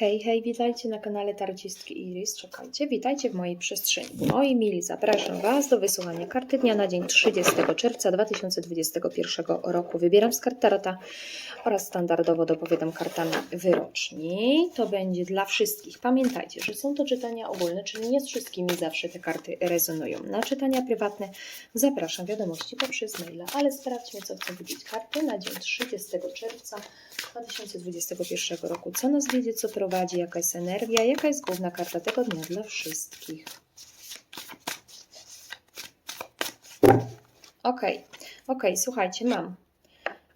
Hej, hej, witajcie na kanale Tarcistki Iris. Czekajcie, witajcie w mojej przestrzeni. Moi mili, zapraszam Was do wysłuchania karty dnia na dzień 30 czerwca 2021 roku. Wybieram z kart Tarota oraz standardowo dopowiadam kartami wyroczni. To będzie dla wszystkich. Pamiętajcie, że są to czytania ogólne, czyli nie z wszystkimi zawsze te karty rezonują. Na czytania prywatne zapraszam wiadomości poprzez maila, ale sprawdźmy, co chcą widzieć karty na dzień 30 czerwca 2021 roku. Co nas wiedzie, co prowadzi, jaka jest energia, jaka jest główna karta tego dnia dla wszystkich. Okej, okej, słuchajcie, mam.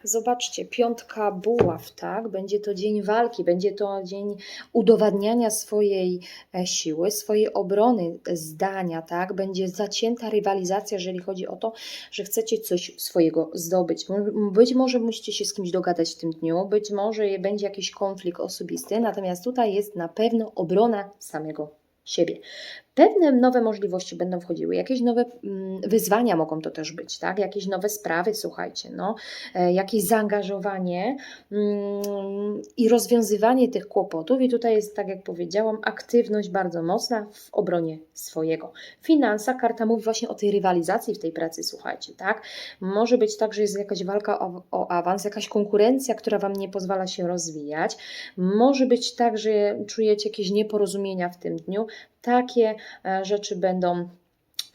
Zobaczcie, piątka buław, tak? Będzie to dzień walki, będzie to dzień udowadniania swojej e, siły, swojej obrony zdania, tak? Będzie zacięta rywalizacja, jeżeli chodzi o to, że chcecie coś swojego zdobyć. Być może musicie się z kimś dogadać w tym dniu, być może będzie jakiś konflikt osobisty, natomiast tutaj jest na pewno obrona samego siebie. Pewne nowe możliwości będą wchodziły, jakieś nowe mm, wyzwania mogą to też być, tak? Jakieś nowe sprawy, słuchajcie, no, e, jakieś zaangażowanie mm, i rozwiązywanie tych kłopotów. I tutaj jest, tak jak powiedziałam, aktywność bardzo mocna w obronie swojego. Finansa, karta mówi właśnie o tej rywalizacji w tej pracy, słuchajcie, tak? Może być tak, że jest jakaś walka o, o awans, jakaś konkurencja, która Wam nie pozwala się rozwijać. Może być tak, że czujecie jakieś nieporozumienia w tym dniu. Takie e, rzeczy będą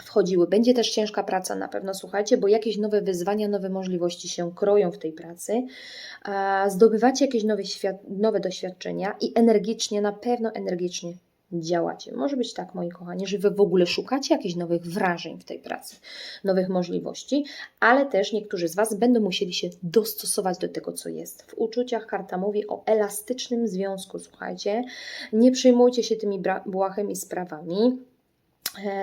wchodziły. Będzie też ciężka praca na pewno, słuchajcie, bo jakieś nowe wyzwania, nowe możliwości się kroją w tej pracy. Zdobywacie jakieś nowe, nowe doświadczenia i energicznie, na pewno energicznie działacie. Może być tak, moi kochani, że Wy w ogóle szukacie jakichś nowych wrażeń w tej pracy, nowych możliwości, ale też niektórzy z Was będą musieli się dostosować do tego, co jest. W uczuciach karta mówi o elastycznym związku, słuchajcie. Nie przejmujcie się tymi błahymi sprawami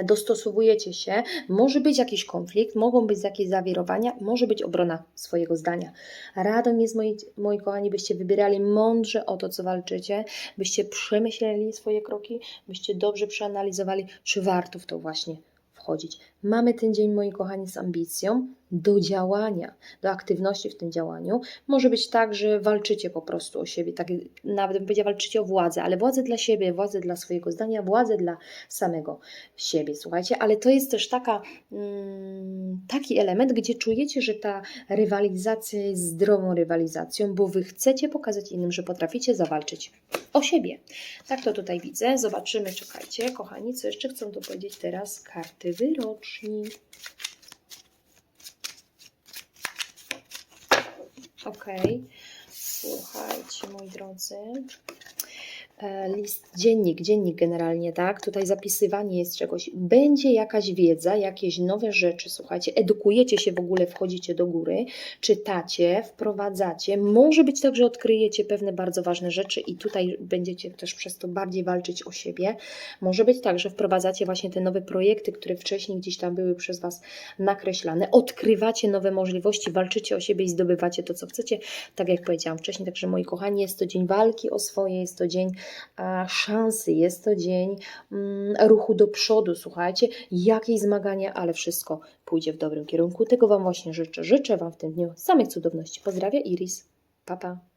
dostosowujecie się, może być jakiś konflikt, mogą być jakieś zawirowania, może być obrona swojego zdania. Radą jest, moi, moi kochani, byście wybierali mądrze o to, co walczycie, byście przemyśleli swoje kroki, byście dobrze przeanalizowali, czy warto w to właśnie wchodzić. Mamy ten dzień, moi kochani, z ambicją do działania, do aktywności w tym działaniu. Może być tak, że walczycie po prostu o siebie, tak nawet bym powiedziała, walczycie o władzę, ale władzę dla siebie, władzę dla swojego zdania, władzę dla samego siebie, słuchajcie, ale to jest też taka, mm, taki element, gdzie czujecie, że ta rywalizacja jest zdrową rywalizacją, bo wy chcecie pokazać innym, że potraficie zawalczyć o siebie. Tak to tutaj widzę. Zobaczymy, czekajcie, kochani, co jeszcze chcą tu powiedzieć teraz karty wyroczni. Okej, słuchajcie, moi drodzy. E, List, dziennik, dziennik generalnie, tak? Tutaj zapisywanie jest czegoś. Będzie jakaś wiedza, jakieś nowe rzeczy, słuchajcie, edukujecie się w ogóle, wchodzicie do góry, czytacie, wprowadzacie. Może być tak, że odkryjecie pewne bardzo ważne rzeczy i tutaj będziecie też przez to bardziej walczyć o siebie. Może być tak, że wprowadzacie właśnie te nowe projekty, które wcześniej gdzieś tam były przez Was nakreślane. Odkrywacie nowe możliwości, walczycie o siebie i zdobywacie to, co chcecie. Tak jak powiedziałam wcześniej, także moi kochani, jest to dzień walki o swoje, jest to dzień szansy, jest to dzień mm, ruchu do przodu, słuchajcie, jakieś zmagania, ale wszystko pójdzie w dobrym kierunku. Tego Wam właśnie życzę. Życzę Wam w tym dniu samych cudowności. Pozdrawiam Iris. Pa, pa.